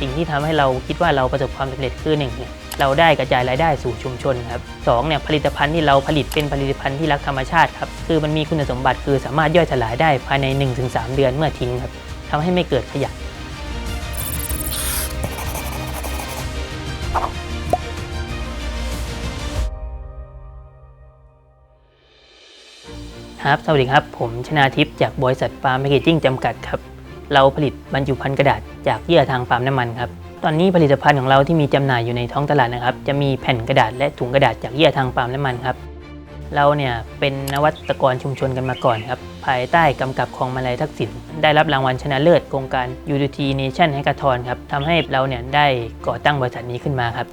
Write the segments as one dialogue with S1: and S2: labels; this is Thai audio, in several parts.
S1: สิ่งที่ทำให้เราคิดว่าเราประสบความสำเร็จคือหนึ่งเนี่ยเราได้กระจายรายได้สู่ชุมชนครับสองเนี่ยผลิตภัณฑ์ที่เราผลิตเป็นผลิตภัณฑ์ที่รักธรรมชาติครับคือมันมีคุณสมบัติคือสามารถย่อยสลายได้ภายใน 1-3 เดือนเมื่อทิ้งครับทำให้ไม่เกิดขยะครับ สวัสดีครับ ผมชนาทิพย์จากบริษัทฟาร์มแพคเกจิ้งจำกัดครับ เราผลิตบรรจุภัณฑ์กระดาษจากเยื่อทางฟาร์มน้ำมันครับตอนนี้ผลิตภัณฑ์ของเราที่มีจำหน่ายอยู่ในท้องตลาดนะครับ จะมีแผ่นกระดาษและถุงกระดาษจากเยื่อทางฟาร์มน้ำมันครับเราเนี่ยเป็นนวัตกรชุมชนกันมาก่อนครับ ภายใต้กำกับของมาลัยทักษิณได้รับรางวัลชนะเลิศโครงการ UDT Nation ให้กระทอนครับทำให้เราเนี่ยได้ก่อตั้งบริษัทนี้ขึ้นมาครับ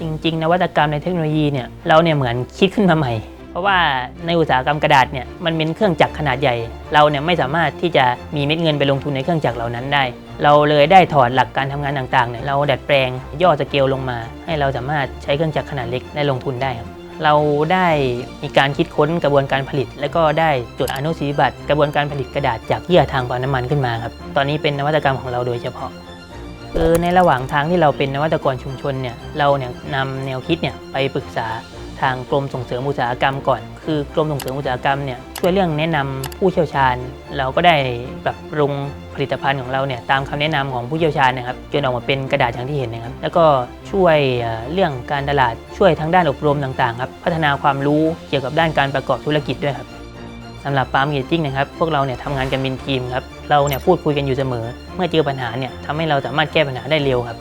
S1: จริง ๆ นวัตกรรมในเทคโนโลยีเนี่ยเราเนี่ยเหมือนคิดขึ้นมาใหม่ เพราะว่าในอุตสาหกรรมกระดาษเนี่ยมันเป็นเครื่องจักรขนาดใหญ่ เราเนี่ยไม่สามารถที่จะมีเม็ดเงินไปลงทุนในเครื่องจักรเหล่านั้นได้ เราเลยได้ถอดหลักการทำงานต่างๆเนี่ยเราดัดแปลงย่อสเกลลงมา ให้เราสามารถใช้เครื่องจักรขนาดเล็กได้ลงทุนได้ครับเราได้มีการคิดค้นกระบวนการผลิต และก็ได้จดอนุสิบัตรกระบวนการผลิตกระดาษจากเยื่อทางปาล์มน้ำมันขึ้นมาครับตอนนี้เป็นนวัตกรรมของเราโดยเฉพาะคือในระหว่างทางที่เราเป็นนวัตกรชุมชนเนี่ยเราเนี่ยนำแนวคิดเนี่ยไปปรึกษา ทางกรมส่งเสริมอุตสาหกรรมก่อน คือกรมส่งเสริมอุตสาหกรรมเนี่ยช่วยเรื่องแนะนำผู้เชี่ยวชาญ เราก็ได้ปรับปรุงผลิตภัณฑ์ของเราเนี่ยตามคำแนะนำของผู้เชี่ยวชาญนะครับจนออกมาเป็นกระดาษอย่างที่เห็นนะครับ แล้วก็ช่วยเอ่อเรื่องการตลาดช่วยทางด้านอบรมต่างๆครับพัฒนาความรู้เกี่ยวกับด้านการประกอบธุรกิจด้วยครับสำหรับปาล์มเกจจิ้งนะครับพวกเราเนี่ยทำงานกันเป็นทีมครับเราเนี่ยพูดคุยกันอยู่เสมอ เมื่อเจอปัญหาเนี่ยทำให้เราสามารถแก้ปัญหาได้เร็วครับ